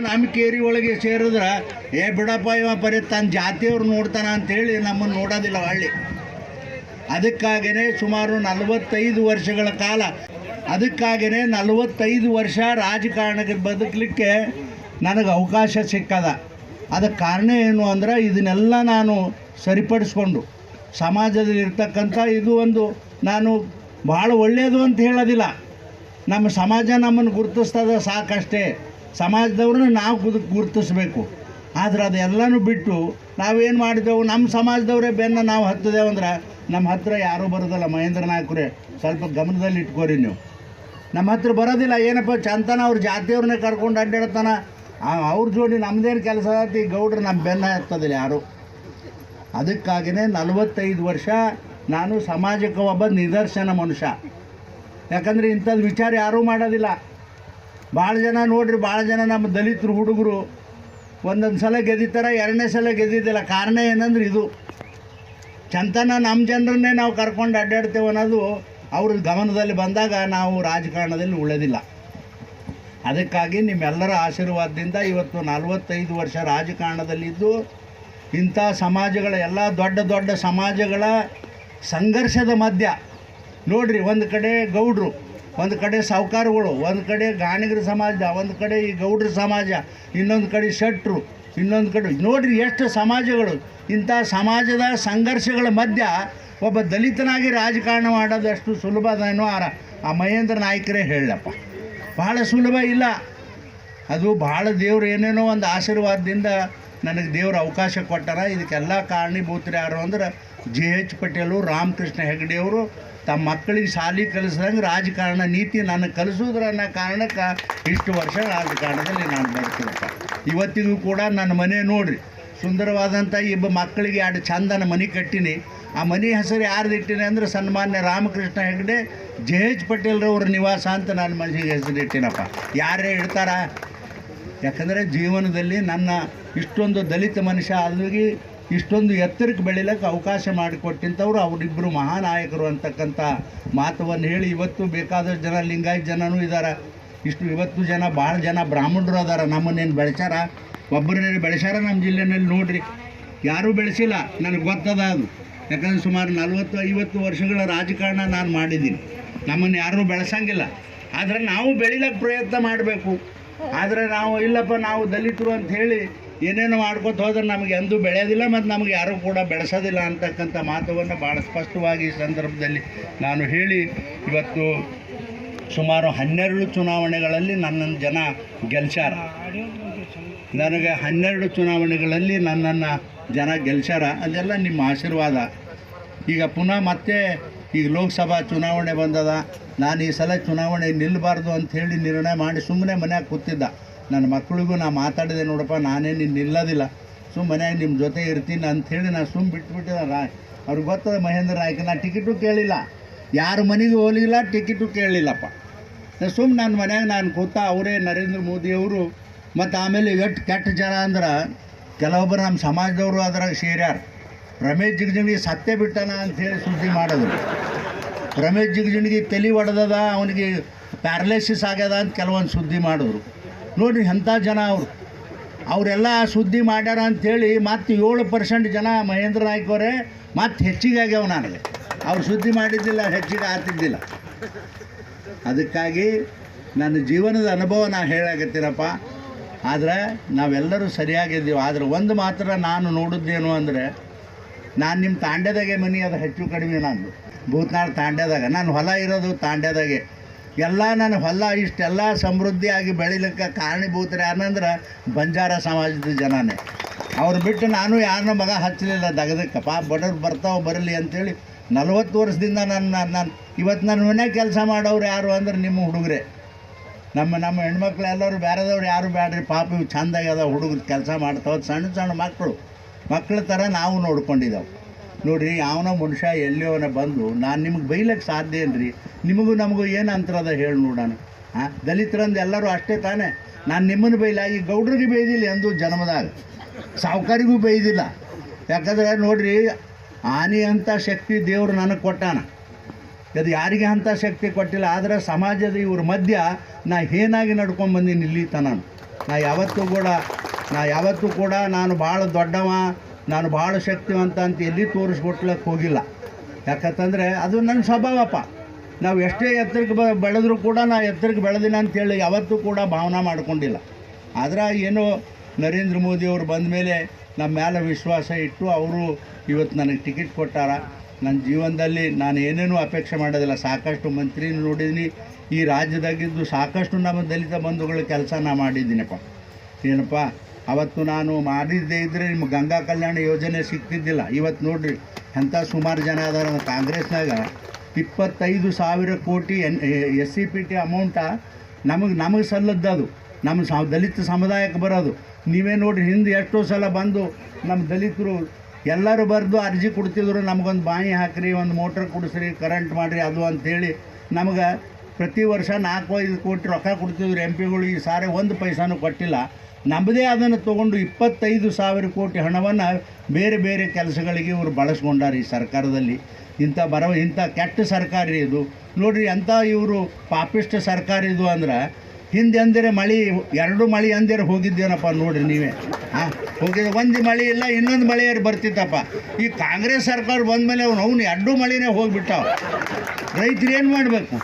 ನಮ್ಮ ಕೇರಿ ಒಳಗೆ ಸೇರಿದ್ರೆ, ಏ ಬಿಡಪ್ಪ ಇವ, ಬರೀ ತನ್ನ ಜಾತಿಯವ್ರು ನೋಡ್ತಾನ ಅಂತೇಳಿ ನಮ್ಮನ್ನು ನೋಡೋದಿಲ್ಲ ಹಳ್ಳಿ. ಅದಕ್ಕಾಗೇ ಸುಮಾರು ನಲವತ್ತೈದು ವರ್ಷಗಳ ಕಾಲ ಅದಕ್ಕಾಗೇ ನಲವತ್ತೈದು ವರ್ಷ ರಾಜಕಾರಣಕ್ಕೆ ಬದುಕಲಿಕ್ಕೆ ನನಗೆ ಅವಕಾಶ ಸಿಕ್ಕದ. ಅದಕ್ಕೆ ಕಾರಣ ಏನು ಅಂದ್ರೆ, ಇದನ್ನೆಲ್ಲ ನಾನು ಸರಿಪಡಿಸ್ಕೊಂಡು, ಸಮಾಜದಲ್ಲಿ ಇರ್ತಕ್ಕಂಥ ಇದು ಒಂದು ನಾನು ಭಾಳ ಒಳ್ಳೆಯದು ಅಂತ ಹೇಳೋದಿಲ್ಲ. ನಮ್ಮ ಸಮಾಜ ನಮ್ಮನ್ನು ಗುರುತಿಸ್ತದ ಸಾಕಷ್ಟೇ. ಸಮಾಜದವ್ರನ್ನ ನಾವು ಕುದು ಗುರುತಿಸ್ಬೇಕು. ಆದ್ರೆ ಅದೆಲ್ಲನೂ ಬಿಟ್ಟು ನಾವೇನು ಮಾಡಿದೆವು? ನಮ್ಮ ಸಮಾಜದವರೇ ಬೆನ್ನ ನಾವು ಹತ್ತಿದೆವು ಅಂದ್ರೆ ನಮ್ಮ ಹತ್ರ ಯಾರೂ ಬರೋದಿಲ್ಲ. ಮಹೇಂದ್ರ ನಾಯಕರೇ, ಸ್ವಲ್ಪ ಗಮನದಲ್ಲಿ ಇಟ್ಕೋರಿ ನೀವು. ನಮ್ಮ ಹತ್ರ ಬರೋದಿಲ್ಲ. ಏನಪ್ಪ ಚಂತನ ಅವ್ರ ಜಾತಿಯವ್ರನ್ನೇ ಕರ್ಕೊಂಡು ಅಡ್ಡಾಡ್ತಾನ? ಅವ್ರ ಜೋಡಿ ನಮ್ಮದೇನು ಕೆಲಸ ಆಯ್ತು ಈ ಗೌಡ್ರು ನಮ್ಮ ಬೆನ್ನ ಹತ್ತದಿಲ್ಲ ಯಾರು. ಅದಕ್ಕಾಗಿಯೇ ನಲವತ್ತೈದು ವರ್ಷ ನಾನು ಸಮಾಜಕ್ಕೆ ಒಬ್ಬ ನಿದರ್ಶನ ಮನುಷ್ಯ. ಯಾಕಂದರೆ ಇಂಥದ್ದು ವಿಚಾರ ಯಾರೂ ಮಾಡೋದಿಲ್ಲ. ಭಾಳ ಜನ ನೋಡ್ರಿ ಭಾಳ ಜನ ನಮ್ಮ ದಲಿತರು, ಹುಡುಗರು. ಒಂದೊಂದು ಸಲ ಗೆದ್ದಿತಾರೆ ಎರಡನೇ ಸಲ ಗೆದ್ದಿದ್ದಿಲ್ಲ. ಕಾರಣ ಏನಂದ್ರೆ ಇದು. ಚಂತನ ನಮ್ಮ ಜನರನ್ನೇ ನಾವು ಕರ್ಕೊಂಡು ಅಡ್ಡಾಡ್ತೇವೆ ಅನ್ನೋದು ಅವ್ರ ಗಮನದಲ್ಲಿ ಬಂದಾಗ ನಾವು ರಾಜಕಾರಣದಲ್ಲಿ ಉಳಿದಿಲ್ಲ. ಅದಕ್ಕಾಗಿ ನಿಮ್ಮೆಲ್ಲರ ಆಶೀರ್ವಾದದಿಂದ ಇವತ್ತು ನಲವತ್ತೈದು ವರ್ಷ ರಾಜಕಾರಣದಲ್ಲಿದ್ದು ಇಂಥ ಸಮಾಜಗಳ ಎಲ್ಲ ದೊಡ್ಡ ದೊಡ್ಡ ಸಮಾಜಗಳ ಸಂಘರ್ಷದ ಮಧ್ಯ. ನೋಡ್ರಿ, ಒಂದು ಕಡೆ ಗೌಡ್ರು. ಒಂದು ಕಡೆ ಸಾಹುಕಾರಗಳು ಒಂದು ಕಡೆ ಗಾಣಿಗರ ಸಮಾಜ, ಒಂದು ಕಡೆ ಈ ಗೌಡ್ರ ಸಮಾಜ, ಇನ್ನೊಂದು ಕಡೆ ಶೆಟ್ರು, ಇನ್ನೊಂದು ಕಡೆ ನೋಡಿರಿ ಎಷ್ಟು ಸಮಾಜಗಳು. ಇಂಥ ಸಮಾಜದ ಸಂಘರ್ಷಗಳ ಮಧ್ಯ ಒಬ್ಬ ದಲಿತನಾಗಿ ರಾಜಕಾರಣ ಮಾಡೋದು ಅಷ್ಟು ಸುಲಭದೇನೋ ಆರ ಆ ಮಹೇಂದ್ರ ನಾಯ್ಕರೇ ಹೇಳಪ್ಪ. ಭಾಳ ಸುಲಭ ಇಲ್ಲ. ಅದು ಭಾಳ ದೇವ್ರು ಏನೇನೋ ಒಂದು ಆಶೀರ್ವಾದದಿಂದ ನನಗೆ ದೇವ್ರ ಅವಕಾಶ ಕೊಟ್ಟಾರ. ಇದಕ್ಕೆಲ್ಲ ಕಾರಣೀಭೂತರು ಯಾರು ಅಂದ್ರೆ ಜೆ ಎಚ್ ಪಟೇಲು, ರಾಮಕೃಷ್ಣ ಹೆಗಡೆಯವರು ತಮ್ಮ ಮಕ್ಕಳಿಗೆ ಶಾಲೆ ಕಲಿಸ್ದಂಗೆ ರಾಜಕಾರಣ ನೀತಿ ನನಗೆ ಕಲಿಸೋದ್ರ ಅನ್ನೋ ಕಾರಣಕ್ಕೆ ಇಷ್ಟು ವರ್ಷ ರಾಜಕಾರಣದಲ್ಲಿ ನಾನು ಬರ್ತೀನಪ್ಪ. ಇವತ್ತಿಗೂ ಕೂಡ ನನ್ನ ಮನೆ ನೋಡ್ರಿ ಸುಂದರವಾದಂಥ ಇಬ್ಬ ಮಕ್ಕಳಿಗೆ ಎರಡು ಚಂದನ ಮನೆ ಕಟ್ಟಿನಿ. ಆ ಮನೆ ಹೆಸರು ಯಾರ್ದು ಇಟ್ಟಿನಿ ಅಂದ್ರೆ ಸನ್ಮಾನ್ಯ ರಾಮಕೃಷ್ಣ ಹೆಗ್ಡೆ ಜೆ ಎಚ್ ಪಟೇಲ್ರವ್ರ ನಿವಾಸ ಅಂತ ನನ್ನ ಮನಸ್ಸಿಗೆ ಹೆಸರು ಇಟ್ಟಿನಪ್ಪ. ಯಾರೇ ಇಡ್ತಾರ? ಯಾಕಂದರೆ ಜೀವನದಲ್ಲಿ ನನ್ನ ಇಷ್ಟೊಂದು ದಲಿತ ಮನುಷ್ಯ ಅಲ್ಲಿಗೆ ಇಷ್ಟೊಂದು ಎತ್ತರಕ್ಕೆ ಬೆಳಿಲಿಕ್ಕೆ ಅವಕಾಶ ಮಾಡಿಕೊಟ್ಟಿಂಥವ್ರು ಅವರಿಬ್ಬರು ಮಹಾನಾಯಕರು ಅಂತಕ್ಕಂಥ ಮಾತವನ್ನು ಹೇಳಿ ಇವತ್ತು ಬೇಕಾದಷ್ಟು ಜನ ಲಿಂಗಾಯತ್ ಜನನೂ ಇದ್ದಾರೆ. ಇಷ್ಟು ಇವತ್ತು ಜನ ಭಾಳ ಜನ ಬ್ರಾಹ್ಮಣರು ಅದಾರ. ನಮ್ಮನ್ನೇನು ಬೆಳೆಸ್ಯಾರ? ಒಬ್ಬರನ್ನೇ ಬೆಳೆಸ್ಯಾರ ನಮ್ಮ ಜಿಲ್ಲೆನಲ್ಲಿ ನೋಡ್ರಿ. ಯಾರೂ ಬೆಳೆಸಿಲ್ಲ. ನನಗೆ ಗೊತ್ತದ ಅದು. ಯಾಕಂದ್ರೆ ಸುಮಾರು ನಲ್ವತ್ತು, ಐವತ್ತು ವರ್ಷಗಳ ರಾಜಕಾರಣ ನಾನು ಮಾಡಿದ್ದೀನಿ. ನಮ್ಮನ್ನು ಯಾರೂ ಬೆಳೆಸಂಗಿಲ್ಲ. ಆದರೆ ನಾವು ಬೆಳಿಲಕ್ಕೆ ಪ್ರಯತ್ನ ಮಾಡಬೇಕು. ಆದರೆ ನಾವು ಇಲ್ಲಪ್ಪ, ನಾವು ದಲಿತರು ಅಂತ ಹೇಳಿ ಏನೇನೋ ಮಾಡ್ಕೊತ ಹೋದ್ರೆ ನಮಗೆ ಎಂದೂ ಬೆಳೆಯೋದಿಲ್ಲ ಮತ್ತು ನಮಗೆ ಯಾರೂ ಕೂಡ ಬೆಳೆಸೋದಿಲ್ಲ ಅಂತಕ್ಕಂಥ ಮಾತುವನ್ನು ಭಾಳ ಸ್ಪಷ್ಟವಾಗಿ ಈ ಸಂದರ್ಭದಲ್ಲಿ ನಾನು ಹೇಳಿ ಇವತ್ತು ಸುಮಾರು ಹನ್ನೆರಡು ಚುನಾವಣೆಗಳಲ್ಲಿ ನನ್ನನ್ನು ಜನ ಗೆಲ್ಸ್ಯಾರ. ನನಗೆ ಹನ್ನೆರಡು ಚುನಾವಣೆಗಳಲ್ಲಿ ನನ್ನನ್ನು ಜನ ಗೆಲ್ಸ್ಯಾರ. ಅದೆಲ್ಲ ನಿಮ್ಮ ಆಶೀರ್ವಾದ. ಈಗ ಪುನಃ ಮತ್ತೆ ಈಗ ಲೋಕಸಭಾ ಚುನಾವಣೆ ಬಂದದ. ನಾನು ಈ ಸಲ ಚುನಾವಣೆ ನಿಲ್ಲಬಾರ್ದು ಅಂಥೇಳಿ ನಿರ್ಣಯ ಮಾಡಿ ಸುಮ್ಮನೆ ಮನ್ಯಾಗ ಕೂತಿದ್ದ. ನನ್ನ ಮಕ್ಕಳಿಗೂ ನಾ ಮಾತಾಡಿದೆ ನೋಡಪ್ಪ, ನಾನೇ ನಿನ್ನ ನಿಲ್ಲೋದಿಲ್ಲ ಸುಮ್ಮ ಮನ್ಯಾಗ ನಿಮ್ಮ ಜೊತೆ ಇರ್ತೀನಿ ಅಂಥೇಳಿ ನಾನು ಸುಮ್ಮ ಬಿಟ್ಬಿಟ್ಟಿದ್ದ ರಾ ಅವ್ರಿಗೆ ಗೊತ್ತದ ಮಹೇಂದ್ರ ನಾಯ್ಕ ನಾನು ಟಿಕೆಟು ಕೇಳಿಲ್ಲ. ಯಾರ ಮನೆಗೂ ಹೋಗಲಿಲ್ಲ, ಟಿಕೆಟು ಕೇಳಲಿಲ್ಲಪ್ಪ. ಸುಮ್ಮ ನನ್ನ ಮನ್ಯಾಗ ನಾನು ಕೂತ ಅವರೇ ನರೇಂದ್ರ ಮೋದಿಯವರು ಮತ್ತು ಆಮೇಲೆ ಎಷ್ಟು ಕೆಟ್ಟ ಜನ ಅಂದ್ರೆ ಕೆಲವೊಬ್ಬರು ನಮ್ಮ ಸಮಾಜದವರು ಅದ್ರಾಗ ಸೇರ್ಯಾರ. ರಮೇಶ್ ಜಿಗಜಿಣಗಿ ಸತ್ಯ ಬಿಟ್ಟಾನ ಅಂಥೇಳಿ ಸುದ್ದಿ ಮಾಡೋದು. ರಮೇಶ್ ಜಿಗಜಿಣಗಿ ತಲೆ ಒಡೆದದ, ಅವನಿಗೆ ಪ್ಯಾರಲೈಸಿಸ್ ಆಗ್ಯದ ಅಂತ ಕೆಲವೊಂದು ಸುದ್ದಿ ಮಾಡಿದ್ರು. ನೋಡಿರಿ ಎಂಥ ಜನ ಅವರು? ಅವರೆಲ್ಲ ಸುದ್ದಿ ಮಾಡ್ಯಾರ ಅಂಥೇಳಿ ಮತ್ತು ಏಳು ಪರ್ಸೆಂಟ್ ಜನ ಮಹೇಂದ್ರ ನಾಯ್ಕ ಅವರೇ ಮತ್ತು ಹೆಚ್ಚಿಗೆ ಆಗ್ಯಾವ ನನಗೆ. ಅವ್ರು ಸುದ್ದಿ ಮಾಡಿದ್ದಿಲ್ಲ, ಹೆಚ್ಚಿಗೆ ಆತಿದ್ದಿಲ್ಲ. ಅದಕ್ಕಾಗಿ ನನ್ನ ಜೀವನದ ಅನುಭವ ನಾ ಹೇಳಾಕತ್ತೀನಪ್ಪ. ಆದರೆ ನಾವೆಲ್ಲರೂ ಸರಿಯಾಗಿದ್ದೀವಿ. ಆದರೆ ಒಂದು ಮಾತ್ರ ನಾನು ನೋಡಿದ್ದೇನು ಅಂದರೆ, ನಾನು ನಿಮ್ಮ ತಾಂಡ್ಯದಾಗೆ ಮನೆ, ಅದು ಹೆಚ್ಚು ಕಡಿಮೆ ನಾನು ಭೂತ್ನಾಳ್ ತಾಂಡ್ಯದಾಗ. ನಾನು ಹೊಲ ಇರೋದು ತಾಂಡ್ಯದಾಗೆ. ಎಲ್ಲ ನನ್ನ ಹೊಲ ಇಷ್ಟೆಲ್ಲ ಸಮೃದ್ಧಿಯಾಗಿ ಬೆಳಿಲಿಕ್ಕೆ ಕಾರಣೀಭೂತರು ಯಾರಂದ್ರೆ ಬಂಜಾರ ಸಮಾಜದ ಜನನೇ. ಅವ್ರು ಬಿಟ್ಟು ನಾನು ಯಾರನ್ನ ಮಗ ಹಚ್ಚಲಿಲ್ಲ ದಗದಕ್ಕಪ್ಪ ಬಡವ್ರು ಬರ್ತಾವೆ ಬರಲಿ ಅಂತೇಳಿ ನಲ್ವತ್ತು ವರ್ಷದಿಂದ ನನ್ನ ನಾನು ಇವತ್ತು ನನ್ನ ಮನೆ ಕೆಲಸ ಮಾಡೋರು ಯಾರು ಅಂದ್ರೆ ನಿಮ್ಮ ಹುಡುಗರೇ. ನಮ್ಮ ನಮ್ಮ ಹೆಣ್ಮಕ್ಳು ಎಲ್ಲರೂ ಬೇರೆದವ್ರು ಯಾರು ಬೇಡ್ರಿ ಪಾಪ ಇವು ಚಂದಾಗ್ಯದ ಹುಡುಗರು ಕೆಲಸ ಮಾಡ್ತಾವೆ, ಸಣ್ಣ ಸಣ್ಣ ಮಕ್ಕಳು. ಮಕ್ಕಳ ಥರ ನಾವು ನೋಡ್ಕೊಂಡಿದ್ದಾವೆ. ನೋಡ್ರಿ, ಯಾವನೋ ಮನುಷ್ಯ ಎಲ್ಲಿಯವನ ಬಂದು, ನಾನು ನಿಮ್ಗೆ ಬೈಲಕ್ಕೆ ಸಾಧ್ಯ ಏನ್ರಿ? ನಿಮಗೂ ನಮಗೂ ಏನು ಅಂತರದ ಹೇಳಿ ನೋಡೋಣ ಹಾಂ ದಲಿತರಂದು ಎಲ್ಲರೂ ಅಷ್ಟೇ ತಾನೇ. ನಾನು ನಿಮ್ಮನ್ನು ಬೈಲ, ಈ ಗೌಡ್ರಿಗೆ ಬೈದಿಲ್ಲ ಎಂದು ಜನ್ಮದಾಗ. ಸಾವುಕಾರಿಗೂ ಬೈದಿಲ್ಲ. ಯಾಕಂದ್ರೆ ನೋಡ್ರಿ, ಆನೆ ಅಂತ ಶಕ್ತಿ ದೇವರು ನನಗೆ ಕೊಟ್ಟಾನ. ಅದು ಯಾರಿಗೆ ಅಂಥ ಶಕ್ತಿ ಕೊಟ್ಟಿಲ್ಲ, ಆದರೆ ಸಮಾಜದ ಇವ್ರ ಮಧ್ಯ ನಾ ಏನಾಗಿ ನಡ್ಕೊಂಬಂದೀನಿ ಇಲ್ಲಿ ತನ ನಾ ಯಾವತ್ತೂ ಕೂಡ, ನಾ ಯಾವತ್ತೂ ಕೂಡ ನಾನು ಭಾಳ ದೊಡ್ಡವ ನಾನು ಭಾಳ ಶಕ್ತಿವಂತ ಅಂತ ಎಲ್ಲಿ ತೋರಿಸ್ಕೊಟ್ಲಕ್ಕೆ ಹೋಗಿಲ್ಲ. ಯಾಕಂತಂದರೆ ಅದು ನನ್ನ ಸ್ವಭಾವಪ್ಪ. ನಾವು ಎಷ್ಟೇ ಎತ್ತರಕ್ಕೆ ಬ, ಬೆಳೆದ್ರೂ ಕೂಡ ನಾ ಎತ್ತರಕ್ಕೆ ಬೆಳೆದಿನ ಅಂತೇಳಿ ಯಾವತ್ತೂ ಕೂಡ ಭಾವನೆ ಮಾಡಿಕೊಂಡಿಲ್ಲ. ಆದ್ರೆ ಏನೋ ನರೇಂದ್ರ ಮೋದಿ ಅವರು ಬಂದ ಮೇಲೆ ನಮ್ಮ ಮೇಲೆ ವಿಶ್ವಾಸ ಇಟ್ಟು ಅವರು ಇವತ್ತು ನನಗೆ ಟಿಕೆಟ್ ಕೊಟ್ಟಾರ. ನನ್ನ ಜೀವನದಲ್ಲಿ ನಾನು ಏನೇನೂ ಅಪೇಕ್ಷೆ ಮಾಡೋದಿಲ್ಲ. ಸಾಕಷ್ಟು ಮಂತ್ರಿ ನೋಡಿದ್ದೀನಿ ಈ ರಾಜ್ಯದಾಗಿದ್ದು ಸಾಕಷ್ಟು ನಮ್ಮ ದಲಿತ ಬಂಧುಗಳ ಕೆಲಸ ನಾ ಮಾಡಿದ್ದೀನಪ್ಪ. ಏನಪ್ಪ? ಅವತ್ತು ನಾನು ಮಾಡಿದ್ದೇ ಇದ್ದರೆ ನಿಮ್ಗೆ ಗಂಗಾ ಕಲ್ಯಾಣ ಯೋಜನೆ ಸಿಗ್ತಿದ್ದಿಲ್ಲ. ಇವತ್ತು ನೋಡಿರಿ ಎಂಥ ಸುಮಾರು ಜನ ಅದಾರ. ಕಾಂಗ್ರೆಸ್ನಾಗ ಇಪ್ಪತ್ತೈದು ಸಾವಿರ ಕೋಟಿ N S C P T amount ನಮಗೆ ನಮಗೆ ಅದು ನಮ್ಮ ಸ, ದಲಿತ ಸಮುದಾಯಕ್ಕೆ ಬರೋದು. ನೀವೇ ನೋಡಿರಿ, ಹಿಂದೆ ಎಷ್ಟೋ ಸಲ ಬಂದು ನಮ್ಮ ದಲಿತರು ಎಲ್ಲರೂ ಬರೆದು ಅರ್ಜಿ ಕೊಡ್ತಿದ್ರು, ನಮಗೊಂದು ಬಾಯಿ ಹಾಕ್ರಿ, ಒಂದು ಮೋಟ್ರ್ ಕೊಡಿಸ್ರಿ, ಕರೆಂಟ್ ಮಾಡಿರಿ, ಅದು ಅಂಥೇಳಿ ನಮಗೆ ಪ್ರತಿ ವರ್ಷ ನಾಲ್ಕು ಐದು ಕೋಟಿ ರೊಕ್ಕ ಕೊಡ್ತಿದ್ರು. ಎಂ ಪಿಗಳು ಈ ಸಾರಿ ಒಂದು ಪೈಸಾನು ಕೊಟ್ಟಿಲ್ಲ. ನಮ್ಮದೇ ಅದನ್ನು ತೊಗೊಂಡು ಇಪ್ಪತ್ತೈದು ಸಾವಿರ ಕೋಟಿ ಹಣವನ್ನು ಬೇರೆ ಬೇರೆ ಕೆಲಸಗಳಿಗೆ ಇವರು ಬಳಸ್ಕೊಂಡಾರೆ ಈ ಸರ್ಕಾರದಲ್ಲಿ. ಇಂಥ ಬರೋ ಇಂಥ ಕೆಟ್ಟ ಸರ್ಕಾರ ಇದು. ನೋಡಿರಿ ಎಂಥ ಇವರು ಪಾಪಿಷ್ಟ ಸರ್ಕಾರ ಇದು ಅಂದ್ರೆ ಹಿಂದೆ ಅಂದರೆ ಮಳೆ, ಎರಡು ಮಳೆ ಅಂದರೆ ಹೋಗಿದ್ದೇನಪ್ಪ ನೋಡಿರಿ ನೀವೇ. ಹಾಂ ಹೋಗಿದ್ದು ಒಂದು ಮಳೆ ಇಲ್ಲ, ಇನ್ನೊಂದು ಮಳೆ ಬರ್ತಿತ್ತಪ್ಪ. ಈ ಕಾಂಗ್ರೆಸ್ ಸರ್ಕಾರ ಬಂದಮೇಲೆ ಅವನು, ಅವ್ನು ಎರಡು ಮಳೆನೇ ಹೋಗಿಬಿಟ್ಟಾವ. ರೈತರು ಏನು ಮಾಡಬೇಕು?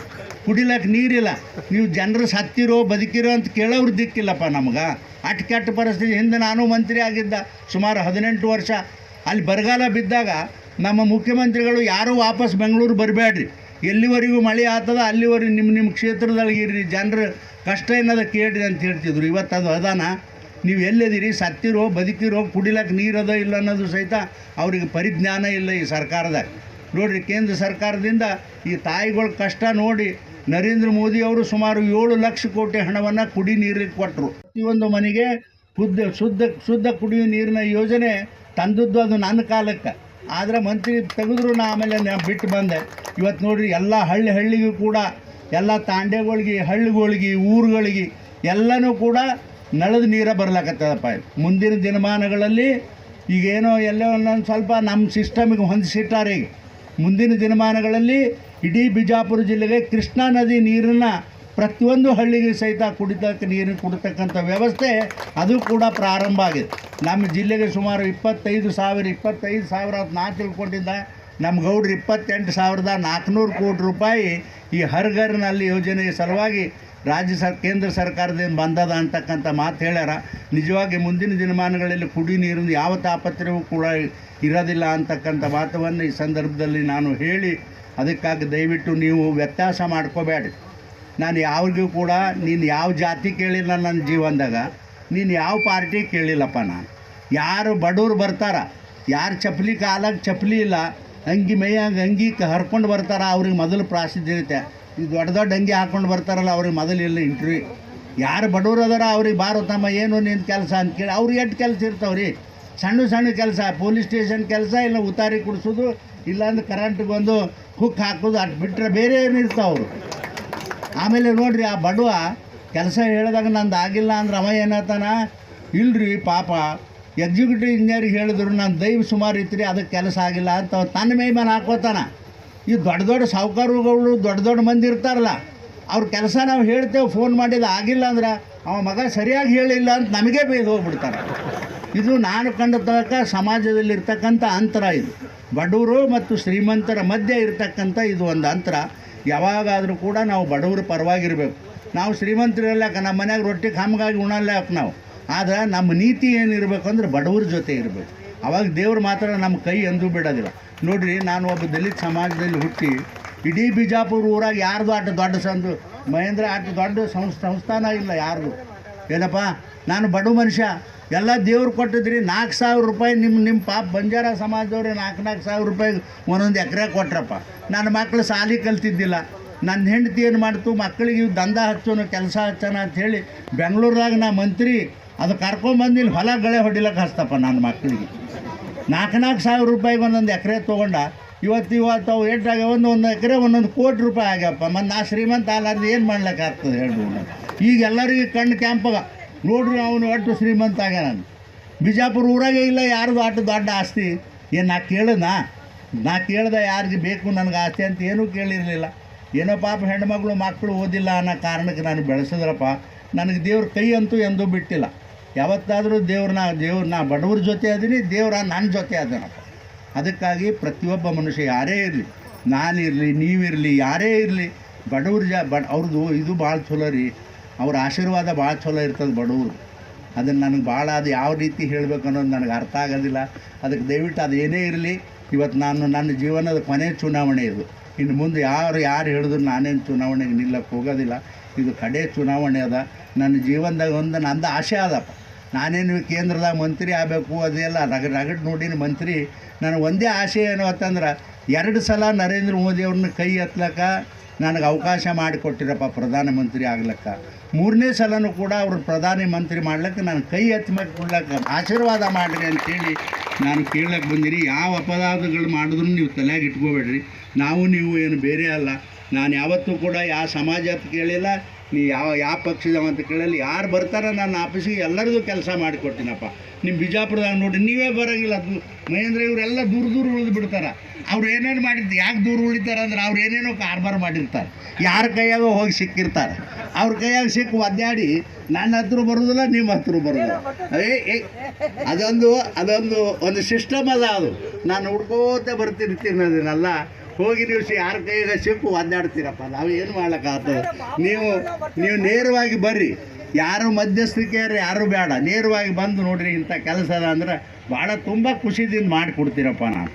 ಕುಡಿಲಕ್ಕೆ ನೀರಿಲ್ಲ. ನೀವು ಜನರು ಸತ್ತಿರೋ, ಬದುಕಿರೋ ಅಂತ ಕೇಳೋರು ದಿಕ್ಕಿಲ್ಲಪ್ಪ ನಮ್ಗೆ. ಅಟ್ ಕೆಟ್ಟ ಪರಿಸ್ಥಿತಿ. ಹಿಂದೆ ನಾನು ಮಂತ್ರಿ ಆಗಿದ್ದ ಸುಮಾರು ಹದಿನೆಂಟು ವರ್ಷ. ಅಲ್ಲಿ ಬರಗಾಲ ಬಿದ್ದಾಗ ನಮ್ಮ ಮುಖ್ಯಮಂತ್ರಿಗಳು ಯಾರೂ ವಾಪಸ್ ಬೆಂಗಳೂರು ಬರಬೇಡ್ರಿ. ಎಲ್ಲಿವರೆಗೂ ಮಳೆ ಆಗ್ತದ ಅಲ್ಲಿವರೆಗೂ ನಿಮ್ಮ ನಿಮ್ಮ ಕ್ಷೇತ್ರದೊಳಗೆ ಇರ್ರಿ. ಜನರು ಕಷ್ಟ ಏನದ ಕೇಳ್ರಿ ಅಂತ ಹೇಳ್ತಿದ್ರು. ಇವತ್ತು ಅದು ಅದಾನ. ನೀವು ಎಲ್ಲಿದ್ದೀರಿ? ಸತ್ತಿರೋ, ಬದುಕಿರೋ, ಕುಡಿಲಕ್ಕೆ ನೀರದ ಇಲ್ಲ ಅನ್ನೋದು ಸಹಿತ ಅವ್ರಿಗೆ ಪರಿಜ್ಞಾನ ಇಲ್ಲ ಈ ಸರ್ಕಾರದಾಗ. ನೋಡಿರಿ, ಕೇಂದ್ರ ಸರ್ಕಾರದಿಂದ ಈ ತಾಯಿಗಳ ಕಷ್ಟ ನೋಡಿ ನರೇಂದ್ರ ಮೋದಿ ಅವರು ಸುಮಾರು ಏಳು ಲಕ್ಷ ಕೋಟಿ ಹಣವನ್ನು ಕುಡಿ ನೀರಿಗೆ ಕೊಟ್ಟರು ಪ್ರತಿಯೊಂದು ಮನೆಗೆ ಶುದ್ಧ ಶುದ್ಧ ಶುದ್ಧ ಕುಡಿಯುವ ನೀರಿನ ಯೋಜನೆ ತಂದದ್ದು ಅದು ನನ್ನ ಕಾಲಕ್ಕೆ. ಆದರೆ ಮಂತ್ರಿ ತೆಗೆದ್ರು ನಾ ಆಮೇಲೆ ಬಿಟ್ಟು ಬಂದೆ. ಇವತ್ತು ನೋಡಿರಿ ಎಲ್ಲ ಹಳ್ಳಿ ಹಳ್ಳಿಗೂ ಕೂಡ, ಎಲ್ಲ ತಾಂಡೆಗಳಿಗೆ, ಹಳ್ಳಿಗಳಿಗೆ, ಊರುಗಳಿಗೆ ಎಲ್ಲನೂ ಕೂಡ ನಳದ ನೀರ ಬರ್ಲಾಕತ್ತದಪ್ಪ. ಮುಂದಿನ ದಿನಮಾನಗಳಲ್ಲಿ ಈಗೇನೋ ಎಲ್ಲೋ ಒಂದೊಂದು ಸ್ವಲ್ಪ ನಮ್ಮ ಸಿಸ್ಟಮಿಗೆ ಹೊಂದಿಸಿಟ್ಟಾರೆ ಈಗ. ಮುಂದಿನ ದಿನಮಾನಗಳಲ್ಲಿ ಇಡೀ ಬಿಜಾಪುರ ಜಿಲ್ಲೆಗೆ ಕೃಷ್ಣಾ ನದಿ ನೀರನ್ನು ಪ್ರತಿಯೊಂದು ಹಳ್ಳಿಗೆ ಸಹಿತ ಕುಡಿತಕ್ಕ ನೀರು ಕುಡಿತಕ್ಕಂಥ ವ್ಯವಸ್ಥೆ ಅದು ಕೂಡ ಪ್ರಾರಂಭ ಆಗಿದೆ ನಮ್ಮ ಜಿಲ್ಲೆಗೆ ಸುಮಾರು ಇಪ್ಪತ್ತೈದು ಸಾವಿರ ಇಪ್ಪತ್ತೈದು ಸಾವಿರ ನಾ ತಿಳ್ಕೊಂಡಿದ್ದ. ನಮ್ಮ ಗೌಡ್ರು ಇಪ್ಪತ್ತೆಂಟು ಸಾವಿರದ ನಾಲ್ಕುನೂರು ಕೋಟಿ ರೂಪಾಯಿ ಈ ಹರ್ ಘರ್ನಲ್ಲಿ ಯೋಜನೆ ಸಲುವಾಗಿ ರಾಜ್ಯ ಸರ್, ಕೇಂದ್ರ ಸರ್ಕಾರದಿಂದ ಬಂದದ ಅಂತಕ್ಕಂಥ ಮಾತು ಹೇಳ್ಯಾರ. ನಿಜವಾಗಿ ಮುಂದಿನ ದಿನಮಾನಗಳಲ್ಲಿ ಕುಡಿ ನೀರಿನ ಯಾವ ತಾಪತ್ರೆಯೂ ಕೂಡ ಇರೋದಿಲ್ಲ ಅಂತಕ್ಕಂಥ ಮಾತವನ್ನು ಈ ಸಂದರ್ಭದಲ್ಲಿ ನಾನು ಹೇಳಿ ಅದಕ್ಕಾಗಿ ದಯವಿಟ್ಟು ನೀವು ವ್ಯತ್ಯಾಸ ಮಾಡ್ಕೋಬೇಡ್ರಿ ನಾನು ಯಾವ್ರಿಗೂ ಕೂಡ ನೀನು ಯಾವ ಜಾತಿ ಕೇಳಿಲ್ಲ ನನ್ನ ಜೀವನದಾಗ, ನೀನು ಯಾವ ಪಾರ್ಟಿ ಕೇಳಿಲ್ಲಪ್ಪ ನಾನು. ಯಾರು ಬಡವ್ರು ಬರ್ತಾರ, ಯಾರು ಚಪ್ಪಲಿ ಕಾಲಾಗ ಚಪ್ಪಲಿ ಇಲ್ಲ, ಅಂಗಿ ಮೈಯಾಗ ಅಂಗಿ ಹರ್ಕೊಂಡು ಬರ್ತಾರ, ಅವ್ರಿಗೆ ಮೊದಲು ಪ್ರಾಸಿದ್ಧ ಇರುತ್ತೆ. ಈ ದೊಡ್ಡ ದೊಡ್ಡ ಅಂಗಿ ಹಾಕ್ಕೊಂಡು ಬರ್ತಾರಲ್ಲ, ಅವ್ರಿಗೆ ಮೊದಲು ಇಲ್ಲ ಇಂಟ್ರ್ಯೂ ಯಾರು ಬಡವ್ರು ಅದಾರ, ಅವ್ರಿಗೆ ಬಾರೋ ತಮ್ಮ, ಏನು ನಿನ್ನ ಕೆಲಸ? ಅಂತ ಕೇಳಿ, ಅವ್ರಿಗೆ ಎಷ್ಟು ಕೆಲಸ ಇರ್ತಾವ್ರಿ? ಸಣ್ಣ ಸಣ್ಣ ಕೆಲಸ, ಪೊಲೀಸ್ ಸ್ಟೇಷನ್ ಕೆಲಸ, ಇಲ್ಲ ಉತಾರಿ ಕುಡಿಸೋದು ಇಲ್ಲಾಂದ್ರೆ ಕರೆಂಟ್ ಬಂದು ಹುಕ್ ಹಾಕೋದು ಅಷ್ಟು ಬಿಟ್ಟರೆ ಬೇರೆ ಏನು ಇರ್ತಾವ್ರು ಆಮೇಲೆ ನೋಡ್ರಿ, ಆ ಬಡವ ಕೆಲಸ ಹೇಳಿದಾಗ ನಂದು ಆಗಿಲ್ಲ ಅಂದ್ರೆ ಅವ ಏನತ್ತಾನ ಇಲ್ರಿ ಪಾಪ ಎಕ್ಸಿಕ್ಯೂಟಿವ್ ಇಂಜಿನಿಯರಿಗೆ ಹೇಳಿದ್ರು, ನಾನು ದೈವ ಸುಮಾರು ಇತ್ತು ಅದಕ್ಕೆ ಕೆಲಸ ಆಗಿಲ್ಲ ಅಂತ ತನ್ನ ಮೈ ಮೇಲೆ ಹಾಕೋತಾನ. ಈ ದೊಡ್ಡ ದೊಡ್ಡ ಸಾಹುಕಾರಗಳು ದೊಡ್ಡ ದೊಡ್ಡ ಮಂದಿ ಇರ್ತಾರಲ್ಲ, ಅವ್ರ ಕೆಲಸ ನಾವು ಹೇಳ್ತೇವೆ ಫೋನ್ ಮಾಡಿದ ಆಗಿಲ್ಲ ಅಂದ್ರೆ, ಅವ ಮಗ ಸರಿಯಾಗಿ ಹೇಳಿಲ್ಲ ಅಂತ ನಮಗೆ ಬೈದು ಹೋಗ್ಬಿಡ್ತಾರೆ ಇದು ನಾನು ಕಂಡ ತನಕ ಸಮಾಜದಲ್ಲಿರ್ತಕ್ಕಂಥ ಅಂತರ ಇದು. ಬಡವರು ಮತ್ತು ಶ್ರೀಮಂತರ ಮಧ್ಯೆ ಇರತಕ್ಕಂಥ ಇದು ಒಂದು ಅಂತರ. ಯಾವಾಗಾದರೂ ಕೂಡ ನಾವು ಬಡವರ ಪರವಾಗಿರಬೇಕು. ನಾವು ಶ್ರೀಮಂತರಲ್ಲ ನಮ್ಮ ಮನ್ಯಾಗ ರೊಟ್ಟಿ ಕಾಮಗಾಗಿ ಉಣಲ್ಲ ಯಾಕೆ ನಾವು? ಆದರೆ ನಮ್ಮ ನೀತಿ ಏನಿರಬೇಕು ಅಂದ್ರೆ ಬಡವ್ರ ಜೊತೆ ಇರಬೇಕು. ಅವಾಗ ದೇವ್ರು ಮಾತ್ರ ನಮ್ಮ ಕೈ ಎಂದೂ ಬಿಡೋದಿಲ್ಲ. ನೋಡಿರಿ, ನಾನು ಒಬ್ಬ ದಲಿತ ಸಮಾಜದಲ್ಲಿ ಹುಟ್ಟಿ, ಇಡೀ ಬಿಜಾಪುರ ಊರಾಗ ಯಾರ್ದು ಅಷ್ಟು ದೊಡ್ಡ ಸಂದು ಮಹೇಂದ್ರ ಅಷ್ಟು ದೊಡ್ಡ ಸಂಸ್ ಸಂಸ್ಥಾನ ಇಲ್ಲ ಯಾರ್ದು? ಏನಪ್ಪ? ನಾನು ಬಡ ಮನುಷ್ಯ. ಎಲ್ಲ ದೇವ್ರು ಕೊಟ್ಟಿದ್ರಿ, ನಾಲ್ಕು ಸಾವಿರ ರೂಪಾಯಿ ನಿಮ್ಮ ನಿಮ್ಮ ಪಾಪ ಬಂಜಾರ ಸಮಾಜದವ್ರಿಗೆ ನಾಲ್ಕು ನಾಲ್ಕು ಸಾವಿರ ರೂಪಾಯಿ ಒಂದೊಂದು ಎಕರೆ ಕೊಟ್ರಪ್ಪ. ನನ್ನ ಮಕ್ಕಳು ಸಾಲಿ ಕಲ್ತಿದ್ದಿಲ್ಲ. ನನ್ನ ಹೆಂಡತಿ ಏನು ಮಾಡ್ತು ಮಕ್ಕಳಿಗೆ ಇವು ದಂಧ ಹಚ್ಚೋನು, ಕೆಲಸ ಹಚ್ಚೋಣ ಅಂಥೇಳಿ ಬೆಂಗಳೂರಾಗ ನಾ ಮಂತ್ರಿ, ಅದು ಕರ್ಕೊಂಬಂದು ಇಲ್ಲಿ ಹೊಲ ಗಳೆ ಹೊಡಿಲಕ್ಕೆ ಹಚ್ತಪ್ಪ ನನ್ನ ಮಕ್ಕಳಿಗೆ ನಾಲ್ಕು ನಾಲ್ಕು ಸಾವಿರ ರೂಪಾಯಿಗೆ ಒಂದೊಂದು ಎಕರೆ ತೊಗೊಂಡ, ಇವತ್ತು ಇವತ್ತು ಅವು ಏಟಾಗ ಒಂದು ಒಂದು ಎಕರೆ ಒಂದೊಂದು ಕೋಟಿ ರೂಪಾಯಿ ಆಗ್ಯಪ್ಪ ಮತ್ತು ನಾ ಶ್ರೀಮಂತ ಅಲ್ಲಾರ್ದು ಏನು ಮಾಡ್ಲಿಕ್ಕೆ ಆಗ್ತದೆ ಹೇಳ್ರಿ ಈಗ ಎಲ್ಲರಿಗೂ ಕಣ್ಣು ಕ್ಯಾಂಪಗ ನೋಡ್ರಿ ಅವನು ಅಟ್ಟು ಶ್ರೀಮಂತ ನಾನು ಬಿಜಾಪುರ ಊರಾಗೆ ಇಲ್ಲ ಯಾರ್ದು ಅಟ್ಟು ದೊಡ್ಡ ಆಸ್ತಿ. ಏನು ನಾ ಕೇಳನಾ ನಾ ಕೇಳ್ದೆ ಯಾರಿಗೆ ಬೇಕು ನನಗೆ ಆಸ್ತಿ ಅಂತ ಏನೂ ಕೇಳಿರಲಿಲ್ಲ. ಏನೋ ಪಾಪ ಹೆಣ್ಮಗಳು ಮಕ್ಕಳು ಓದಿಲ್ಲ ಅನ್ನೋ ಕಾರಣಕ್ಕೆ ನಾನು ಬೆಳೆಸಿದ್ರಪ್ಪ. ನನಗೆ ದೇವ್ರ ಕೈ ಅಂತೂ ಎಂದೂ ಬಿಟ್ಟಿಲ್ಲ. ಯಾವತ್ತಾದರೂ ದೇವ್ರನ್ನ ದೇವ್ರನ್ನ ಬಡವ್ರ ಜೊತೆ ಅದೀನಿ, ದೇವ್ರ ನನ್ನ ಜೊತೆ ಅದನಪ್ಪ. ಅದಕ್ಕಾಗಿ ಪ್ರತಿಯೊಬ್ಬ ಮನುಷ್ಯ ಯಾರೇ ಇರಲಿ, ನಾನಿರಲಿ, ನೀವಿರಲಿ, ಯಾರೇ ಇರಲಿ, ಬಡವ್ರ ಜ, ಬಡ, ಅವ್ರದ್ದು ಇದು ಭಾಳ ಚಲೋ ರೀ. ಅವ್ರ ಆಶೀರ್ವಾದ ಭಾಳ ಚಲೋ ಇರ್ತದೆ ಬಡವ್ರು. ಅದನ್ನು ನನಗೆ ಭಾಳ ಅದು ಯಾವ ರೀತಿ ಹೇಳಬೇಕು ಅನ್ನೋದು ನನಗೆ ಅರ್ಥ ಆಗೋದಿಲ್ಲ. ಅದಕ್ಕೆ ದಯವಿಟ್ಟು ಅದು ಏನೇ ಇರಲಿ, ಇವತ್ತು ನಾನು ನನ್ನ ಜೀವನದ ಕೊನೆ ಚುನಾವಣೆ ಇದು. ಇನ್ನು ಮುಂದೆ ಯಾರು ಯಾರು ಹೇಳಿದ್ರು ನಾನೇನು ಚುನಾವಣೆಗೆ ನಿಲ್ಲಕ್ಕೆ ಹೋಗೋದಿಲ್ಲ. ಇದು ಕಡೆ ಚುನಾವಣೆ ಅದ. ನನ್ನ ಜೀವನದಾಗ ಒಂದು ನಂದು ಆಸೆ ಅದಪ್ಪ ನಾನೇನು ಕೇಂದ್ರದಾಗ ಮಂತ್ರಿ ಆಗಬೇಕು ಅದೆಲ್ಲ ರಗ ರಗಡ್ ನೋಡಿನ ಮಂತ್ರಿ. ನನಗೆ ಒಂದೇ ಆಸೆ ಏನು ಅಂತಂದ್ರೆ, ಎರಡು ಸಲ ನರೇಂದ್ರ ಮೋದಿ ಅವ್ರನ್ನ ಕೈ ಎತ್ತಲಕ್ಕ ನನಗೆ ಅವಕಾಶ ಮಾಡಿಕೊಟ್ಟಿರಪ್ಪ ಪ್ರಧಾನಮಂತ್ರಿ ಆಗ್ಲಕ್ಕ. ಮೂರನೇ ಸಲನೂ ಕೂಡ ಅವರು ಪ್ರಧಾನಿ ಮಂತ್ರಿ ಮಾಡ್ಲಿಕ್ಕೆ, ನಾನು ಕೈ ಎತ್ತಿ ಆಶೀರ್ವಾದ ಮಾಡಿರಿ ಅಂತೇಳಿ ನಾನು ಕೇಳಕ್ಕೆ ಬಂದಿರಿ ಯಾವ ಅಪರಾಧಗಳು ಮಾಡಿದ್ರು ನೀವು ತಲೆಯಾಗಿ ಇಟ್ಕೋಬೇಡ್ರಿ. ನಾವು ನೀವು ಏನು ಬೇರೆ ಅಲ್ಲ. ನಾನು ಯಾವತ್ತೂ ಕೂಡ ಯಾವ ಸಮಾಜ ಅಂತ ಕೇಳಿಲ್ಲ, ನೀ ಯಾವ ಯಾವ ಪಕ್ಷದವ ಅಂತ ಕೇಳಲ್ಲ. ಯಾರು ಬರ್ತಾರೋ ನನ್ನ ಆಫೀಸಿಗೆ ಎಲ್ಲರಿಗೂ ಕೆಲಸ ಮಾಡಿಕೊಡ್ತೀನಪ್ಪ. ನಿಮ್ಮ ಬಿಜಾಪುರದಾಗ ನೋಡಿ, ನೀವೇ ಬರೋಂಗಿಲ್ಲ. ಅದು ಮಹೇಂದ್ರ ಇವರೆಲ್ಲ ದೂರ ದೂರ ಉಳಿದು ಬಿಡ್ತಾರೆ. ಅವ್ರು ಏನೇನು ಮಾಡಿರ್ತಾರೆ ಯಾಕೆ ದೂರ ಉಳಿತಾರೆ ಅಂದ್ರೆ ಅವ್ರು ಏನೇನೋ ಕಾರ್ಬಾರ್ ಮಾಡಿರ್ತಾರೆ. ಯಾರ ಕೈಯಾಗ ಹೋಗಿ ಸಿಕ್ಕಿರ್ತಾರೆ. ಅವ್ರ ಕೈಯಾಗ ಸಿಕ್ಕಿ ಒದ್ದಾಡಿ, ನನ್ನ ಹತ್ರ ಬರೋದಿಲ್ಲ, ನಿಮ್ಮ ಹತ್ರ ಬರೋದಿಲ್ಲ. ಏ ಅದೊಂದು ಅದೊಂದು ಒಂದು ಸಿಸ್ಟಮ್ ಅದ ಅದು. ನಾನು ಹುಡ್ಕೋತ ಬರ್ತಿರ್ತೀನಿ ಅದನ್ನೆಲ್ಲ ಹೋಗಿ ನೀವು ಯಾರ ಕೈಯಾಗ ಸಿಕ್ಕು ಒದ್ದಾಡ್ತೀರಪ್ಪ. ನಾವು ಏನು ಮಾಡೋಕ್ಕಾಗ್ತದೆ ನೀವು ನೀವು ನೇರವಾಗಿ ಬರ್ರಿ. ಯಾರು ಮಧ್ಯಸ್ಥಿಕೆಯರು ಯಾರು ಬೇಡ. ನೇರವಾಗಿ ಬಂದು ನೋಡ್ರಿ ಇಂಥ ಕೆಲಸ ಅದ ಅಂದ್ರೆ ಭಾಳ ತುಂಬ ಖುಷಿದಿಂದ ಮಾಡಿಕೊಡ್ತೀರಪ್ಪ ನಾನು